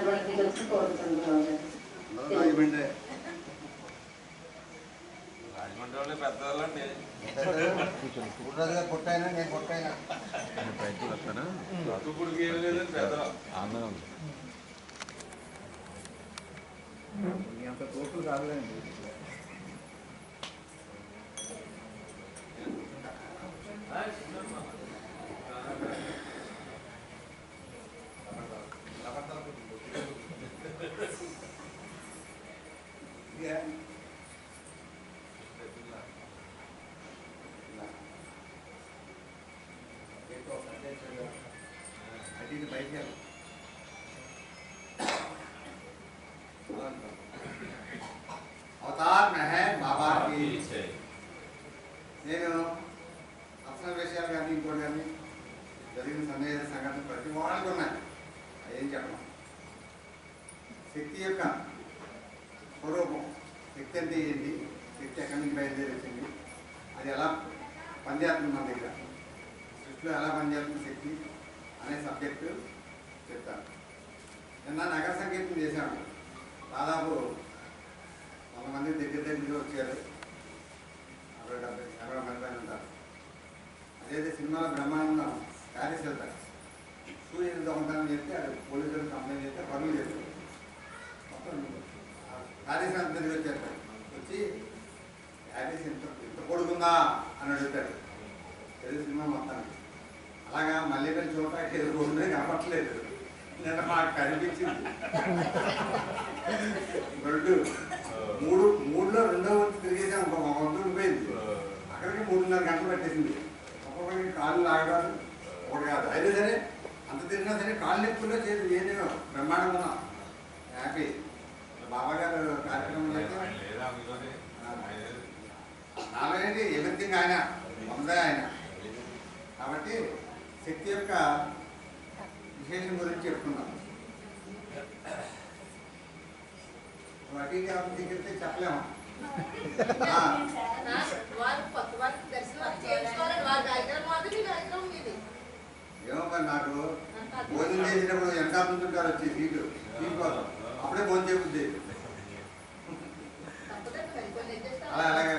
కోరుకుంటున్నాం అందరూ రాజమండ్రి రాజమండ్రి వాళ్ళే పెద్దవాళ్ళండి పుట్టరాజు గారు పుట్టైనా నేను పుట్టైనా ఇప్పుడు ఏం లేదండి పెద్ద మీ అంత తోపులు కాదులేండి అది బయట అవతార్ మెహర్ బాబా కి నేను అసలు విషయాలు కానీ ఇంకోటి కానీ జరిగిన సన్నివేశ సంఘటన ప్రతి వాళ్ళకి ఉన్నాయి ఏం చెప్పడం శక్తి యొక్క స్వరూపం శక్తి అంటే ఏంటి శక్తి ఎక్కడి నుంచి బయలుదేరి వచ్చింది అది ఎలా పనిచేస్తుంది మన దగ్గర సృష్టిలో ఎలా పనిచేస్తుంది శక్తి అనే సబ్జెక్టు చెప్తాను నిన్న నగర సంగీతం చేశాను. దాదాపు వంద మంది దగ్గర దగ్గర వచ్చారు. అరవై డెబ్బై అరవై మంది పైన ఉంటారు. అదైతే సినిమాలో బ్రహ్మాండం ప్యారిస్ వెళ్తారు. సూర్యుడు దొంగతనం చెప్తే అది పోలీసులు కంప్లైంట్ చేస్తే పనులు చేస్తారు. మొత్తం ప్యారిస్ అంత తిరిగి వచ్చేస్తారు వచ్చి ప్యారిస్ ఇంత ఇంత కొడుకుందా అని అడుగుతాడు తెలుగు సినిమా మొత్తానికి. అలాగా మళ్ళీ వెళ్ళి చూడటానికి ఎదుర్కొంటే కనపట్లేదు నిన్న మాకు కనిపించింది. రెండు మూడు మూడులో రెండో వంతు తిరిగేసాం ఇంకొక వంతు ఉండిపోయింది అక్కడికి మూడున్నర గంటలు పట్టేసింది ఒక్కొక్కరికి కాళ్ళు లాగడాలు ఒకటి కాదు అయినా సరే అంత తిరిగినా సరే కాళ్ళు నొప్పుల్లో చేసి ఏమో బ్రహ్మాండంగా ఉన్నాం హ్యాపీ బాబా గారు కార్యక్రమం అయితే లేదా అందులోనే నాలో ఏంటి ఎవరిథింగ్ ఆయన వందే ఆయన కాబట్టి శక్తి యొక్క విశేషం గురించి చెప్పుకున్నాం వాటికి దగ్గరికి చెప్పలేము ఆ, వారు కొత్త వారికి దర్శనం చేసుకోవాలని వారి కార్యక్రమం మాత్రం మీ కార్యక్రమం ఇది ఏమో మరి నాకు భోజనం చేసేటప్పుడు వెనకాల నుంచుంటారు వచ్చి సీటు సీట్ కోసం. అప్పుడే భోజనం చేయబుద్ది అలా అలాగే.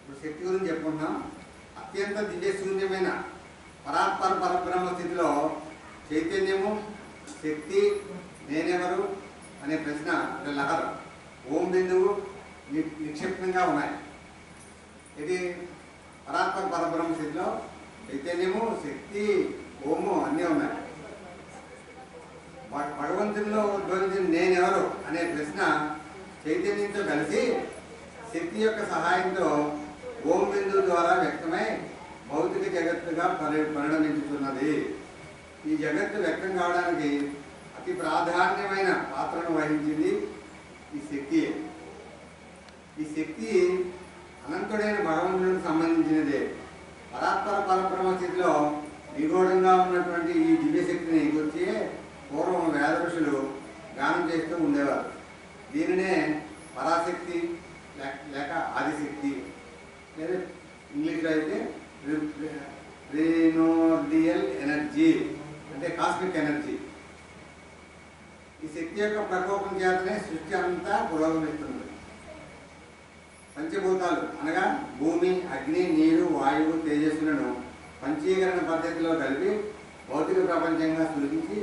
ఇప్పుడు శక్తి గురించి చెప్పుకుంటున్నాం. అత్యంత దివ్య శూన్యమైన పరాత్పర పరబ్రహ్మ స్థితిలో చైతన్యము శక్తి నేనెవరు అనే ప్రశ్న అంటే లహరు. ఓం బిందువు నిక్షిప్తంగా ఉన్నాయి. ఇది పరాత్పర పరబ్రహ్మ స్థితిలో చైతన్యము శక్తి ఓము అన్నీ ఉన్నాయి. భగవంతుల్లో ఉద్భవించిన నేనెవరు అనే ప్రశ్న చైతన్యంతో కలిసి శక్తి యొక్క సహాయంతో ఓం బిందువు ద్వారా వ్యక్తమై భౌతిక జగత్తుగా పరి పరిణమించుతున్నది. ఈ జగత్తు వ్యక్తం కావడానికి అతి ప్రాధాన్యమైన పాత్రను వహించింది ఈ శక్తి. ఈ శక్తి అనంతుడైన భగవంతునికి సంబంధించినదే. పరాత్పర పరబ్రహ్మ స్థితిలో నిగూఢంగా ఉన్నటువంటి ఈ దివ్యశక్తిని గురించి పూర్వం వేద ఋషులు గానం చేస్తూ ఉండేవారు. దీనినే పరాశక్తి లేక- ఆదిశక్తి లేదా ఇంగ్లీష్లో అయితే రినోడియల్ ఎనర్జీ అంటే కాస్మిక్ ఎనర్జీ. ఈ శక్తి యొక్క ప్రకోపం చేతనే సృష్టి అంతా పురోగమిస్తుంది. పంచభూతాలు అనగా భూమి అగ్ని నీరు వాయువు తేజస్సులను పంచీకరణ పద్ధతిలో కలిపి భౌతిక ప్రపంచంగా సృష్టించి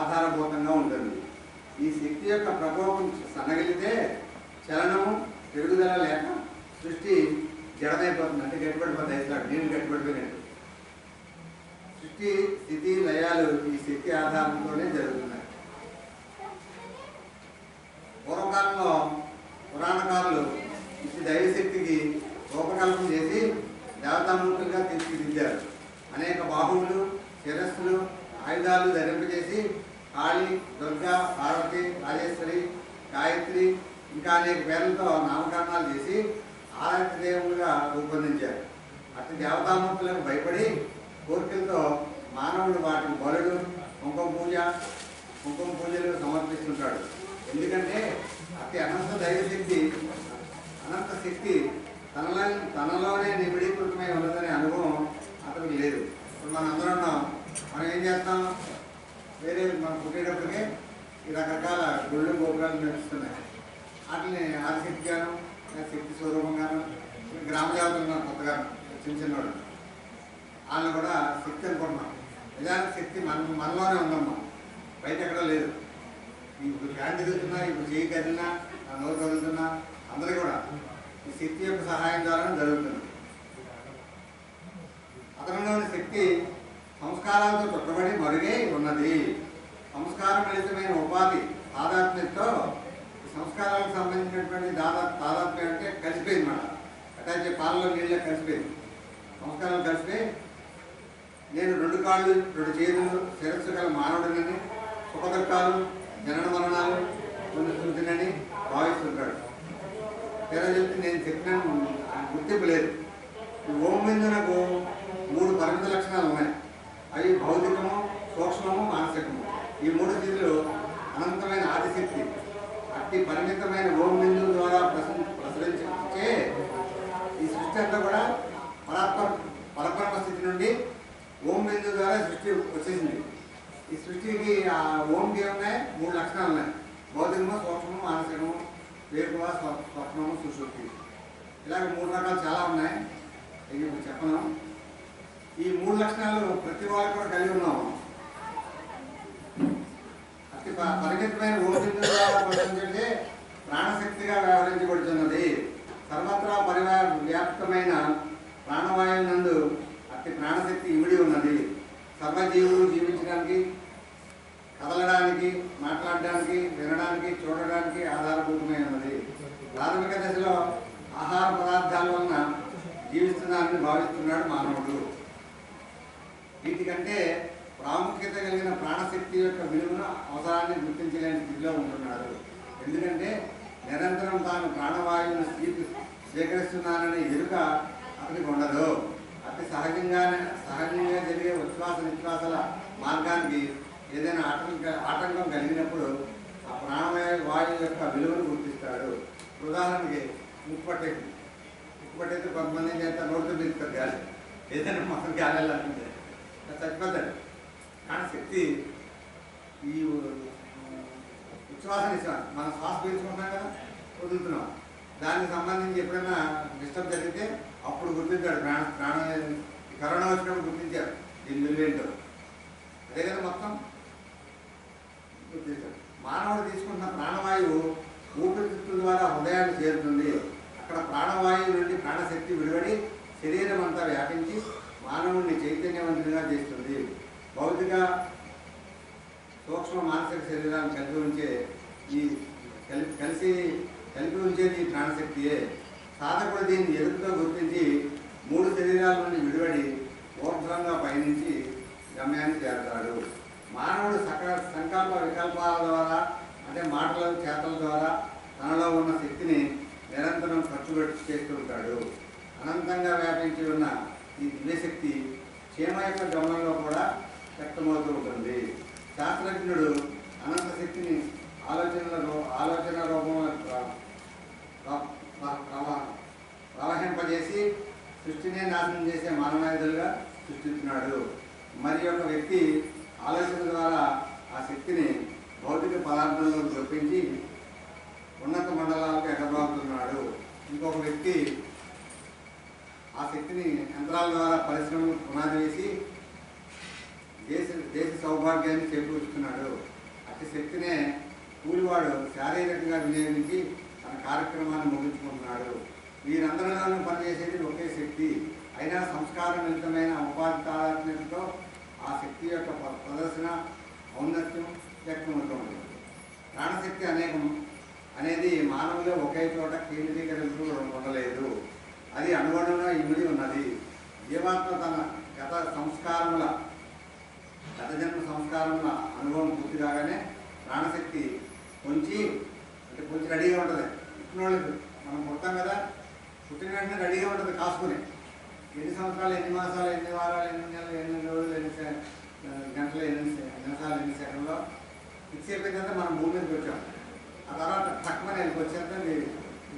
ఆధారభూతంగా ఉంటుంది. ఈ శక్తి యొక్క ప్రభావం సన్నగిలితే చలనము పెరుగుదల లేక సృష్టి జడమైపోతుంది. అంటే గట్టిపడిపోతుంది. ఇస్తాడు నేను గట్టిపడిపోయినట్టు. సృష్టి స్థితి లయాలు ఈ శక్తి ఆధారంతోనే జరుగుతున్నాయి. పూర్వకాలంలో పురాణకారులు ఈ దైవశక్తికి రూపకల్పన చేసి దేవతామూర్తులుగా తీర్చిదిద్దారు. అనేక బాహువులు శిరస్సులు ఆయుధాలు ధరింపజేసి కాళి దుర్గా పార్వతి రాజేశ్వరి గాయత్రి ఇంకా అనేక పేర్లతో నామకరణాలు చేసి ఆరాధ్య దేవులుగా రూపొందించారు. అటు దేవతామూర్తులకు భయపడి కోరికలతో మానవుడు వాటికి బలుడు కుంకుమ పూజ కుంకుమ పూజలు సమర్పిస్తుంటాడు. ఎందుకంటే అతి అనంత దైవశక్తి అనంత శక్తి తనలో తనలోనే నిబిడీకృతమై ఉన్నదనే అనుభవం అతనికి లేదు. ఇప్పుడు మనం అందరం ఉన్నాం. మనం ఏం చేస్తాం? వేరే మనం పుట్టేటప్పటికే ఈ రకరకాల గుళ్ళు గోపురాలు నడుస్తున్నాయి వాటిని ఆదిశక్తిగాను శక్తి స్వరూపంగాను గ్రామ జాతరలు ఉన్నారు కొత్తగా చిన్న చిన్నవాడు వాళ్ళని కూడా శక్తి అనుకుంటున్నాం. నిజానికి శక్తి మన మనలోనే ఉందమ్మా. బయట ఎక్కడ లేదు. ఇప్పుడు ఫ్యాన్ తిరుగుతున్నా ఇప్పుడు చేయి కదిలినా నా నోరు కదులుతున్నా అందరూ కూడా ఈ శక్తి యొక్క సహాయం ద్వారా జరుగుతుంది. అతనిలోని శక్తి సంస్కారాలతో చుట్టబడి మరుగై ఉన్నది. సంస్కారం ఫలితమైన ఉపాధి తాదాత్మ్యంతో ఈ సంస్కారాలకు సంబంధించినటువంటి దాదా తాదాత్మ్యం అంటే కలిసిపోయింది మాట. అటాచే పాలలో నీళ్ళ కలిసిపోయింది. సంస్కారాలు కలిసిపోయి నేను రెండు కాళ్ళు రెండు చేతులు శిరస్సు గల మానవుడినని సుఖదుఖాలు జనన మరణాలు పొందుతుంటునని భావిస్తుంటాడు. తెర చెప్తే నేను చెప్పిన గుర్తింపు లేదు. ఓం మీద నాకు మూడు పరిమిత లక్షణాలు ఉన్నాయి. అవి భౌతికము సూక్ష్మము మానసికము. ఈ మూడు స్థితిలో అనంతమైన ఆదిశక్తి. అట్టి పరిమితమైన ఓం బిందు ద్వారా ప్రస- ప్రసరించే ఈ సృష్టి అంతా కూడా పరాత్మ పరబ్రహ్మ స్థితి నుండి ఓం బిందు ద్వారా సృష్టి వచ్చేసింది. ఈ సృష్టికి ఆ ఓంకి ఉన్నాయి మూడు లక్షణాలు ఉన్నాయి. భౌతికము సూక్ష్మము మానసికము. వేకువ స్వ- స్వప్నము సుశుద్ధి ఇలాగ మూడు రకాలు చాలా ఉన్నాయి. ఇవి ఇప్పుడు చెప్పను. ఈ మూడు లక్షణాలు ప్రతి వాళ్ళు కూడా కలిగి ఉన్నాము. అతి పరిమితమైన ఓపిక ద్వారా ప్రాణశక్తిగా వ్యవహరించబడుతున్నది. సర్వత్రా పరివా వ్యాప్తమైన ప్రాణవాయువు నందు అతి ప్రాణశక్తి ఇమిడి ఉన్నది. సర్వజీవులు జీవించడానికి కదలడానికి మాట్లాడడానికి వినడానికి చూడడానికి ఆధారభూతమైనది. ఉన్నది ప్రాథమిక దశలో ఆహార పదార్థాల వలన జీవిస్తున్నారని భావిస్తున్నాడు మానవుడు. వీటికంటే ప్రాముఖ్యత కలిగిన ప్రాణశక్తి యొక్క విలువను అవసరాన్ని గుర్తించలేని స్థితిలో ఉంటున్నాడు. ఎందుకంటే నిరంతరం తాను ప్రాణవాయువును స్వీకరి స్వీకరిస్తున్నాననే ఎరుక అతనికి ఉండదు. అతి సహజంగానే సహజంగా జరిగే ఉచ్ఛ్వాస నిశ్వాసల మార్గానికి ఏదైనా ఆటంక ఆటంకం కలిగినప్పుడు ఆ ప్రాణవాయు వాయువు యొక్క విలువను గుర్తిస్తాడు. ఉదాహరణకి ముప్పట్టెక్కి ముప్పట్టెక్కి కొంతమంది ఏం చేస్తారు? నోటితో పిలుస్తారు గాలి. ఏదైనా మొత్తం గాలి వెళ్ళాలంటే చచ్చిపోతాడు. కానీ శక్తి ఈ ఉచ్ఛ్వాస నిశ్వాస మనం శ్వాస పీల్చుకుంటాం కదా వదులుతున్నాం. దానికి సంబంధించి ఎప్పుడైనా డిస్టర్బ్ జరిగితే అప్పుడు గుర్తించాడు. ప్రాణ ప్రాణ కరోనా వచ్చినప్పుడు గుర్తించారు దీని విలువేంటో అదే కదా మొత్తం. మానవుడు తీసుకుంటున్న ప్రాణవాయువు ఊపిరితిత్తుల ద్వారా హృదయాన్ని చేరుతుంది. అక్కడ ప్రాణవాయువు నుండి ప్రాణశక్తి విడివడి శరీరం అంతా వ్యాపించి మానవుడిని చైతన్యవంతునిగా చేస్తుంది. భౌతిక సూక్ష్మ మానసిక శరీరాన్ని కలిపి ఉంచే ఈ కలిసి కలిపి ఉంచేది ఈ ప్రాణశక్తియే. సాధకుడు దీన్ని ఎదుగుతో గుర్తించి మూడు శరీరాల నుండి విడివడి ఊర్ధ్వంగా పయనించి గమ్యాన్ని చేరతాడు. మానవుడు సకల సంకల్ప వికల్పాల ద్వారా అంటే మాటల చేతల ద్వారా తనలో ఉన్న శక్తిని నిరంతరం ఖర్చు పెట్టి చేస్తుంటాడు అనంతంగా వ్యాపించి ఉన్న ఈ దివ్యశక్తి క్షేమ యొక్క గమనంలో కూడా వ్యక్తమవుతూ ఉంటుంది. శాస్త్రజ్ఞుడు అనంత శక్తిని ఆలోచనల ఆలోచన రూపంలో ప్రవహింపజేసి సృష్టినే నాశనం చేసే మానవాయుధులుగా సృష్టిస్తున్నాడు మరి ఒక వ్యక్తి ఆలోచన ద్వారా ఆ శక్తిని భౌతిక పదార్థంలో చొప్పించి ఉన్నత మండలాలకు ఎగబాగుతున్నాడు ఇంకొక వ్యక్తి ఆ శక్తిని యంత్రాల ద్వారా పరిశ్రమలు పునాది వేసి దేశ దేశ సౌభాగ్యాన్ని చేకూరుస్తున్నాడు. అతి శక్తినే కూలివాడు శారీరకంగా వినియోగించి తన కార్యక్రమాన్ని ముగించుకుంటున్నాడు. వీరందరిలోనూ పనిచేసేది ఒకే శక్తి. అయినా సంస్కారమితమైన ఉపాధి తాదాత్మ్యంతో ఆ శక్తి యొక్క ప్రదర్శన ఔన్నత్యం ఉంటుంది ప్రాణశక్తి అనేకం అనేది మానవులో ఒకే చోట కేంద్రీకరించు ఉండలేదు. అది అనుగుణంగా ఇమిడి ఉన్నది. జీవాత్మ తన గత సంస్కారముల గత జన్మ సంస్కారముల అనుభవం పూర్తి కాగానే ప్రాణశక్తి కొంచి అంటే కొంచెం రెడీగా ఉంటుంది. పుట్టిన మనం పుడతాం కదా పుట్టిన వెంటనే రెడీగా ఉంటుంది కాసుకునే. ఎన్ని సంవత్సరాలు ఎన్ని మాసాలు ఎన్ని వారాలు ఎన్ని నెలలు ఎన్ని రోజులు ఎన్ని గంటలు ఎన్ని గంటలు నిమిషాలు ఎన్ని సెకండ్లో ఫిక్స్ అయిపోయిన తర్వాత మనం భూమి మీదకి వచ్చాం. ఆ తర్వాత తక్కువ నెలకి వచ్చేంత మీ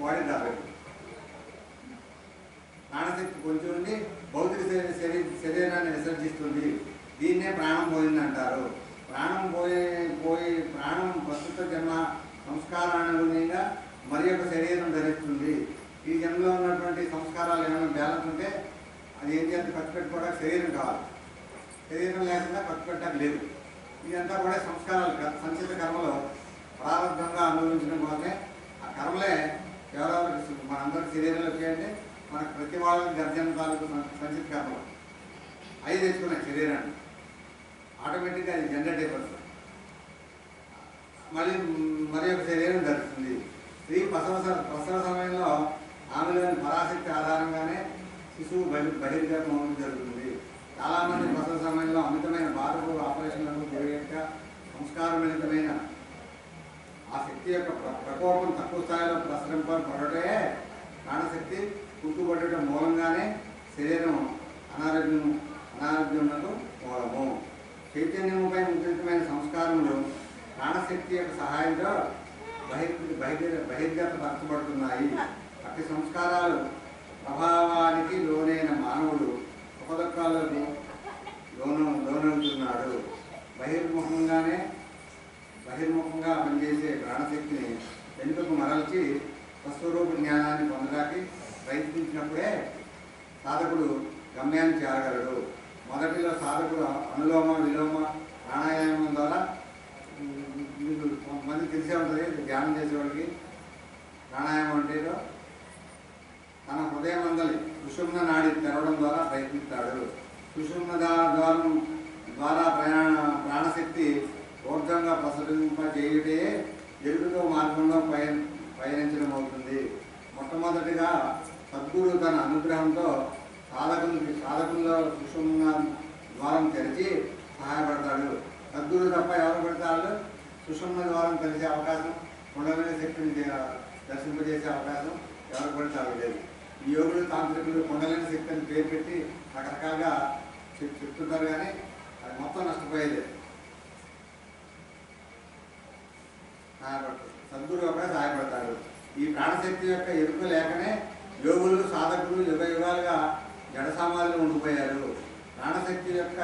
బాడీ రాబోతుంది ప్రాణశక్తి కొంచెం ఉండి భౌతిక శరీ- శరీ- శరీరాన్ని విసర్జిస్తుంది. దీన్నే ప్రాణం పోయింది అంటారు. ప్రాణం పోయే పోయి ప్రాణం ప్రస్తుత జన్మ సంస్కారానుగుణంగా మరి యొక్క శరీరం ధరిస్తుంది. ఈ జన్మలో ఉన్నటువంటి సంస్కారాలు ఏమైనా బ్యాలెన్స్ ఉంటే అది ఏం చేస్తే ఖర్చు పెట్టుకోవడానికి శరీరం కావాలి. శరీరం లేకుండా ఖర్చు పెట్టడానికి లేదు. ఇదంతా కూడా సంస్కారాలు సంచిత కర్మలో ప్రారంభంగా అనుభవించడం కోసమే ఆ కర్మలే కేవలం మనందరి శరీరంలో చేయండి. మనకు ప్రతి వాళ్ళకి గర్జన తాలూకు సంచిత కర్మలు. అవి తెచ్చుకున్నాయి శరీరాన్ని. ఆటోమేటిక్గా అది జనరేట్ అయిపోతుంది. మళ్ళీ మరి యొక్క శరీరం ధరిస్తుంది. స్త్రీ ప్రసవ ప్రసవ సమయంలో ఆమెలోని పరాశక్తి ఆధారంగానే శిశువు బహి బహిర్గతం జరుగుతుంది. చాలామంది ప్రసవ సమయంలో అమితమైన బాధకు ఆపరేషన్లకు గురయ్యాక సంస్కారమితమైన ఆ శక్తి యొక్క ప్ర- ప్రకోపం తక్కువ స్థాయిలో ప్రసరింపబడటే ప్రాణశక్తి పుట్టుబడటం మూలంగానే శరీరం అనారోగ్యం అనారోగ్యములకు మూలము. చైతన్యముపై ముద్రితమైన సంస్కారములు ప్రాణశక్తి యొక్క సహాయంతో బహిర్ బహిర్ బహిర్గతపరచబడుతున్నాయి అట్టి సంస్కారాలు ప్రభావానికి al ఊర్ధంగా ప్రసరింపజేయుటే ఎరుడుతో మార్గంలో పయన్ పయనించడం అవుతుంది మొట్టమొదటిగా సద్గురు తన అనుగ్రహంతో సాధకునికి సాధకుల్లో సుషుమ్న ద్వారం తెరిచి సహాయపడతాడు. సద్గురు తప్ప ఎవరు పెడతాడు సుషుమ్న ద్వారం తెలిసే అవకాశం ఉండమైన శక్తిని దర్శింపజేసే అవకాశం ఎవరు పెడతాడు లేదు. ఈ యోగులు తాంత్రికులు కొండలేని శక్తిని పేరు పెట్టి రకరకాలుగా చెప్- చెప్తుంటారు కానీ అది మొత్తం నష్టపోయేది. సహాయపడతారు సద్గురు ఒకడే సహాయపడతాడు ఈ ప్రాణశక్తి యొక్క ఎరుక లేకనే యోగులు సాధకులు యుగ యుగాలుగా జడ సమాధిలో ఉండిపోయారు. ప్రాణశక్తి యొక్క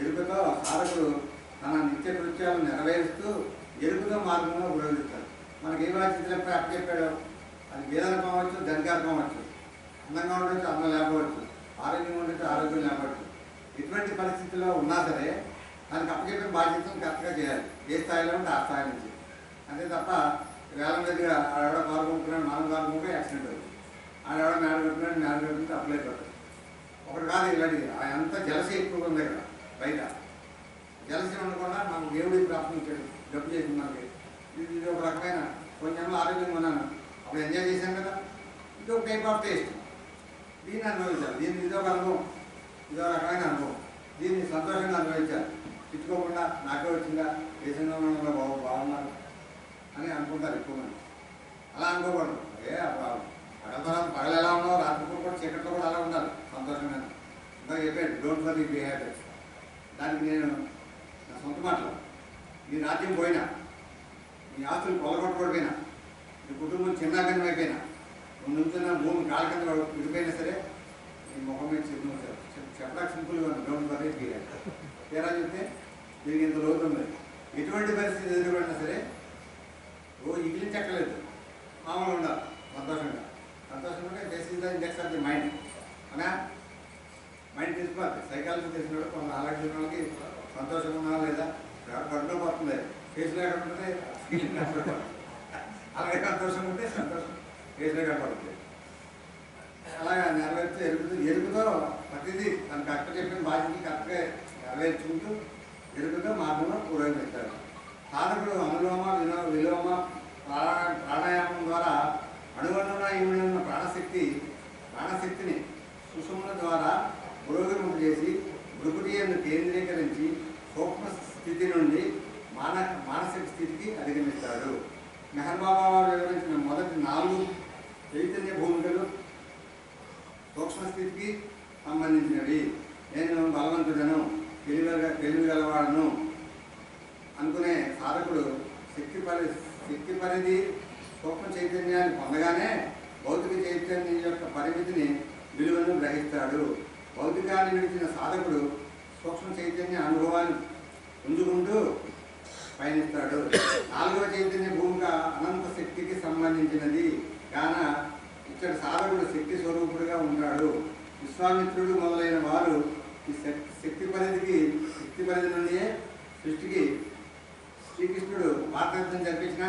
ఎరుకతో సాధకుడు తన నిత్య కృత్యాలు నెరవేరుస్తూ ఎరుకతో మార్గంలో ఉపయోగిస్తాడు మనకి ఏ వాచినప్పుడు అప్పు చెప్పాడు? అది వేదన కావచ్చు ధనికారం కావచ్చు అందంగా ఉండొచ్చు అందం లేకపోవచ్చు. ఆరోగ్యం ఉండొచ్చు ఆరోగ్యం లేకపోవచ్చు. ఇటువంటి పరిస్థితుల్లో ఉన్నా సరే దానికి అప్పచెప్పిన బాధ్యతను కరెక్ట్గా చేయాలి. ఏ స్థాయిలో ఉంటే ఆ స్థాయి నుంచి. అంతే తప్ప వేలం దగ్గర ఆడెవడ కారు కొనుక్కున్నాడు మనం కారు కొనుక్కుని యాక్సిడెంట్ అవుతుంది ఆడెవడ మేడ కట్టుకున్నాడు మేడ పెట్టుకుంటే అప్లై పడుతుంది ఒకటి కాదు ఇలాంటిది అంతా జలసి ఎక్కువగా ఉంది ఇక్కడ బయట. జలసి ఉండకుండా మనకు దేవుడికి ప్రార్థించాడు డబ్బు చేసింది మనకి ఇది ఒక రకమైన కొంచెం ఆరోగ్యంగా ఉన్నాను. అప్పుడు ఎంజాయ్ చేశాను కదా. ఇది ఒక టైప్ ఆఫ్ టేస్ట్. దీన్ని అనుభవించాలి. దీన్ని ఇదొక అనుభవం. ఇదో రకమైన అనుభవం. దీన్ని సంతోషంగా అనుభవించాలి. తిట్టుకోకుండా నాకే వచ్చిందా? దేశంలో ఉన్న బాగు బాగున్నారు. అని అనుకుంటారు ఎక్కువ మంది. అలా అనుకోకూడదు. ఏ పగల తర్వాత పగలు ఎలా ఉన్నావు రాత్రిపూట కూడా చీకట్లో కూడా అలా ఉండాలి. సంతోషంగా. ఇంకా చెప్పాడు డోంట్ ఫర్ ది బిహేవియర్ దానికి నేను నా సొంత మాటలు. నీ రాజ్యం పోయినా నీ ఆస్తులు పొలగొట్టుకోడిపోయినా నీ కుటుంబం చిన్నాగనం అయిపోయినా నువ్వు నుంచున్న భూమి కాళ్ళ కింద విడిపోయినా సరే నీ ముఖం మీద చిన్న చెప్పడానికి సింపుల్గా ఉంది. డోంట్ వరీ బిహేవియర్ తీరా చెప్తే దీనికి ఇంత లోతు ఉంది. ఎటువంటి పరిస్థితి ఎదురుపడినా సరే ఓ ఇంగ్లీష్ చెక్కలేదు మామూలుగా ఉండాలి. సంతోషంగా. సంతోషంగా ఉంటే this index of the mind అవునా మైండ్ తీసుకోవాలి సైకాలజీ తెలిసినప్పుడు కొంత ఆలోచన వాళ్ళకి సంతోషంగా ఉన్నా లేదా? కడుపులో పడుతుంది? ఫేస్లో ఎక్కడ అలాగే సంతోషంగా ఉంటే సంతోషం. ఫేస్లో కనపడుతుంది అలాగా నెరవేర్చి ఎరుగుతూ ఎరుపుతో ప్రతిదీ తన కరెక్ట్ చెప్పిన బాధ్యతలు కరెక్ట్గా నెరవేర్చుకుంటూ ఎరుగుతో మార్గంలో పురోగమిస్తాడు సాధకుడు అనులోమ విలో విలోమ ప్రాణాయామం ద్వారా అనుగుణంగా ఇమిడి ఉన్న ప్రాణశక్తి ప్రాణశక్తిని సుషుముల ద్వారా పురోగమింపు చేసి భృకుటియను కేంద్రీకరించి సూక్ష్మ స్థితి నుండి మాన మానసిక స్థితికి అధిగమిస్తాడు. మెహర్బాబా వారు వివరించిన మొదటి నాలుగు చైతన్య భూమికలు సూక్ష్మస్థితికి సంబంధించినవి. నేను బలవంతుడను తెలివి తెలివి గలవాడను అనుకునే సాధకుడు శక్తి పరి శక్తి పరిధి సూక్ష్మ చైతన్యాన్ని పొందగానే భౌతిక చైతన్యం యొక్క పరిమితిని విలువను గ్రహిస్తాడు. భౌతికాన్ని విడిచిన సాధకుడు సూక్ష్మ చైతన్య అనుభవాన్ని ఉంచుకుంటూ పయనిస్తాడు. నాలుగవ చైతన్య భూమిక అనంత శక్తికి సంబంధించినది. కాన ఇక్కడ సాధకుడు శక్తి స్వరూపుడుగా ఉంటాడు. విశ్వామిత్రుడు మొదలైన వారు ఈ శక్తి శక్తి పరిధికి శక్తి పరిధి నుండియే సృష్టికి శ్రీకృష్ణుడు వార్తార్థం జరిపించిన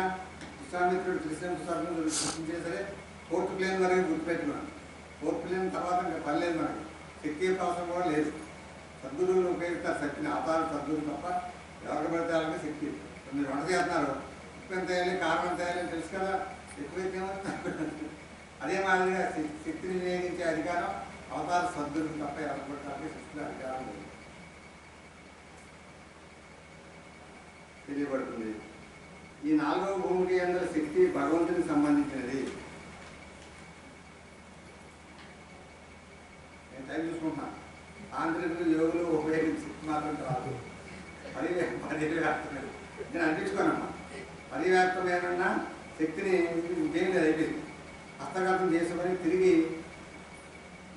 విశ్వామిత్రుడు త్రిశంకు స్వర్గం సృష్టించే సరే ఫోర్త్ ప్లేన్ వరకు గుర్తుపెట్టుకున్నాను ఫోర్త్ ప్లేన్ తర్వాత ఇంకా పర్లేదు మనకి శక్తి అవసరం కూడా లేదు. సద్గురువులు ఉపయోగిస్తారు శక్తిని అవతారం సద్గురు తప్ప ఎవరికి పడితే శక్తి మీరు వంట చేస్తున్నారు. ఉప్పు ఎంత వేయాలి కారం ఎంత వేయాలి అని తెలుసు కదా. ఎక్కువైతే అదే మాదిరిగా శక్తిని వినియోగించే అధికారం అవతార సద్గురువు తప్ప ఎవరికి పడితే శక్తిని అధికారం లేదు. తెలియబడుతుంది ఈ నాలుగవ భూమికి అందరి శక్తి భగవంతునికి సంబంధించినది. నేను టైం చూసుకుంటున్నా. ఆంధ్రులు యోగులు ఉపయోగించి శక్తి మాత్రం కాదు. పదివే పదివేలు నేను అందించుకోనమ్మా. పరివ్యాప్తమైన శక్తిని ఇంకేం లేదు అయిపోయింది? హస్తగతం చేసుకొని తిరిగి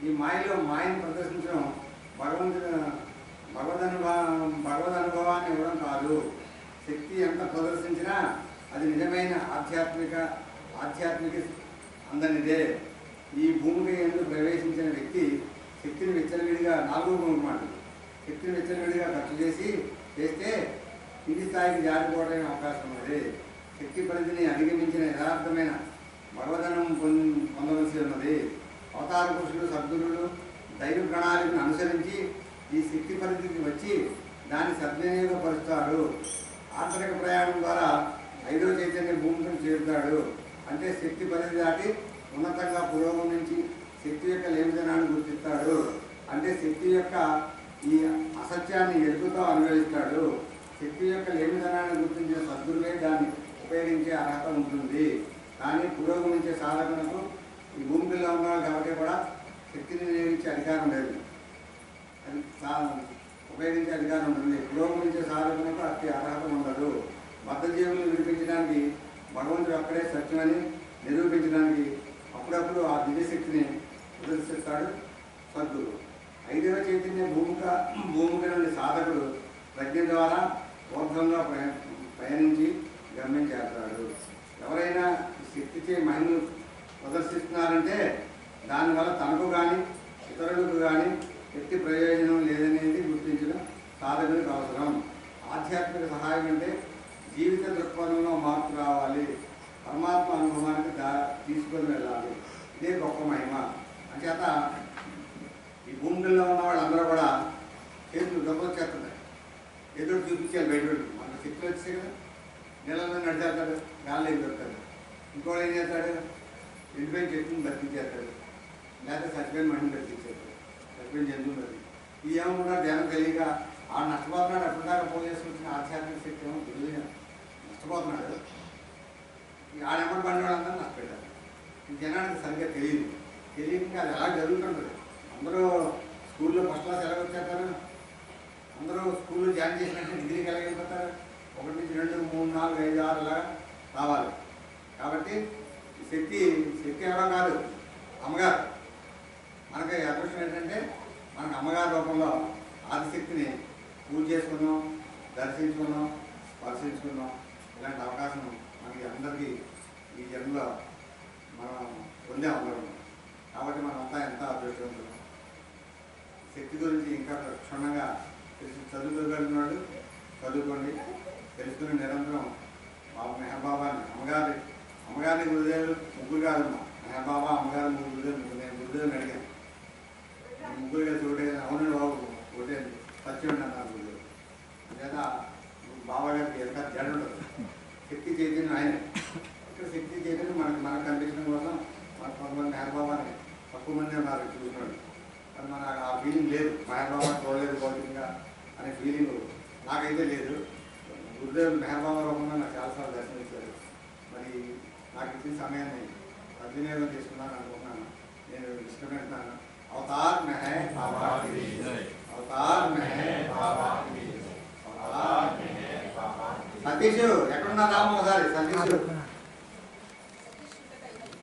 ఈ మాయలో మాయను ప్రదర్శించడం భగవంతుని భగవద్ అనుభవం భగవద్ అనుభవాన్ని ఇవ్వడం కాదు. శక్తి ఎంత ప్రదర్శించినా అది నిజమైన ఆధ్యాత్మిక ఆధ్యాత్మిక అందనిదే. ఈ భూమికి ఎందుకు ప్రవేశించిన వ్యక్తి శక్తిని విచ్చలవిడిగా నాలుగో భూమి శక్తిని విచ్చలవిడిగా ఖర్చు చేసి చేస్తే కింది స్థాయికి జారిపోవడానికి అవకాశం ఉన్నది శక్తి పరిధిని అధిగమించిన యథార్థమైన భగవదనం పొంది పొందవలసి ఉన్నది. అవతార పురుషులు సద్గురులు దైవ ప్రణాళికను అనుసరించి ఈ శక్తి పరిధికి వచ్చి దాన్ని సద్వినియోగపరుస్తారు. ఆంతరిక ప్రయాణం ద్వారా ఐదో చైతన్య భూమికి చేరుతాడు. అంటే శక్తి పరిధి దాటి ఉన్నతంగా పురోగమించి శక్తి యొక్క లేమిదనాన్ని గుర్తిస్తాడు. అంటే శక్తి యొక్క ఈ అసత్యాన్ని ఎదుగుతో అనుభవిస్తాడు. శక్తి యొక్క లేమిదనాన్ని గుర్తించే సద్గురువే దాన్ని ఉపయోగించే అర్హత ఉంటుంది. కానీ పురోగమించే సాధకులకు ఈ భూమిలో ఉన్న కాబట్టి కూడా శక్తిని వినియోగించే అధికారం లేదు. అది ఉపయోగించే అధికారం ఉంటుంది పురోగమించే సాధకులకు అతి అర్హత ఉండదు. బద్ధ జీవులను విడిపించడానికి భగవంతుడు అక్కడే సత్యమని నిరూపించడానికి అప్పుడప్పుడు ఆ దివ్యశక్తిని ప్రదర్శిస్తాడు సద్గురు. ఐదవ చైతన్య భూమిక భూమిక నుండి సాధకుడు ప్రజ్ఞ ద్వారా ఊర్ధంగా ప్రయ ప్రయాణించి గమ్యం చేస్తాడు ఎవరైనా శక్తిచే మహిమను ప్రదర్శిస్తున్నారంటే దానివల్ల తనకు కానీ ఇతరులకు కానీ ఎట్టి ప్రయోజనం లేదనేది గుర్తించడం సాధకులకు అవసరం. ఆధ్యాత్మిక సహాయం అంటే జీవిత దృక్పథంలో మార్పు రావాలి. పరమాత్మ అనుభవానికి దా తీసుకొని వెళ్ళాలి. ఇదే గొప్ప మహిమ. అంచేత ఈ భూమిలో ఉన్న వాళ్ళందరూ కూడా చేతులు దెబ్బలు చేస్తున్నారు ఎదురు చూపించాలి బయట మన శక్తులు వచ్చాయి కదా. నీళ్ళలో నడిచేస్తాడు. గాల్లో దొరుకుతాడు. ఇంకోటి ఏం చేస్తాడు? ఎండిపోయిన చెట్టుని బతికించేస్తాడు లేకపోతే చచ్చిపోయిన మనిషిని బతికించేస్తాడు చచ్చిపోయిన చెందుతున్నది ఈ ఈ కూడా ధ్యానం తెలియక ఆ నష్టపోతున్నాడు అప్పుడు దాకా పోయి ఆధ్యాత్మిక శక్తి ఏమో తెలియదు. నష్టపోతున్నాడు ఈ ఆడెమ్మడి పడిన నష్టపెట్టారు జనానికి సరిగ్గా తెలియదు. తెలియక అది ఎలా జరుగుతుంటుంది అందరూ స్కూల్లో ఫస్ట్ క్లాస్ ఎలా వచ్చేస్తారు? అందరూ స్కూల్లో జాయిన్ చేసినట్టు డిగ్రీకి ఎలా వెళ్ళిపోతారు ఒకటి నుంచి రెండు మూడు నాలుగు ఐదు ఆరు ఇలా రావాలి. కాబట్టి శక్తి శక్తి ఎవరో కాదు. అమ్మగారు మనకి అదృష్టం ఏంటంటే మనకు అమ్మగారి రూపంలో ఆదిశక్తిని పూజ చేసుకున్నాం దర్శించుకున్నాం స్పర్శించుకున్నాం. ఇలాంటి అవకాశం మనకి అందరికీ ఈ జన్మలో మనం పొందే అందరం కాబట్టి మనమంతా ఎంత అదృష్టవంతులం. శక్తి గురించి ఇంకా క్షుణ్ణంగా తెలిసి చదువుకోగలిగినాడు చదువుకోండి. తెలుసుకుని నిరంతరం బాబు మెహబాబాని అమ్మగారి అమ్మగారిని గురుదేవులు ముగ్గురు కాదు మెహబాబా బాబా అమ్మగారు ముగ్గురు గురుదేవులు నేను గురుదేవుని అడిగాను. నేను ముగ్గురు కలిసి అవునండి బాబు ఒకటే సత్యం అన్నారు గురుదేవులు లేదా బాబా గారికి ఎంత జడ ఉండదు. శక్తి చైతన్యం ఆయన. ఇక్కడ శక్తి చైతన్యం మనకి మనకు కండిషన్ కోసం మన కొంతమంది మెహర్ బాబాని తక్కువ మంది ఉన్నారు చూసినాడు కానీ మన ఆ ఫీలింగ్ లేదు. మెహర్ బాబా చూడలేదు భౌతికంగా అనే ఫీలింగ్ నాకైతే లేదు. గురుదేవులు మెహర్ బాబా రూపంగా నాకు చాలాసార్లు దర్శనమిచ్చారు మరి నాకు ఇచ్చిన సమయాన్ని సద్వినియోగం చేసుకున్నాను అనుకుంటున్నాను. నేను ఇష్టపెడుతున్నాను అవతార్ మెహే బాబా కి జై. అవతార్ మెహే బాబా కి జై. అవతార్ మెహే బాబా కి జై. సతీష్ ఎక్కడున్నా రాము ఒకసారి సతీష్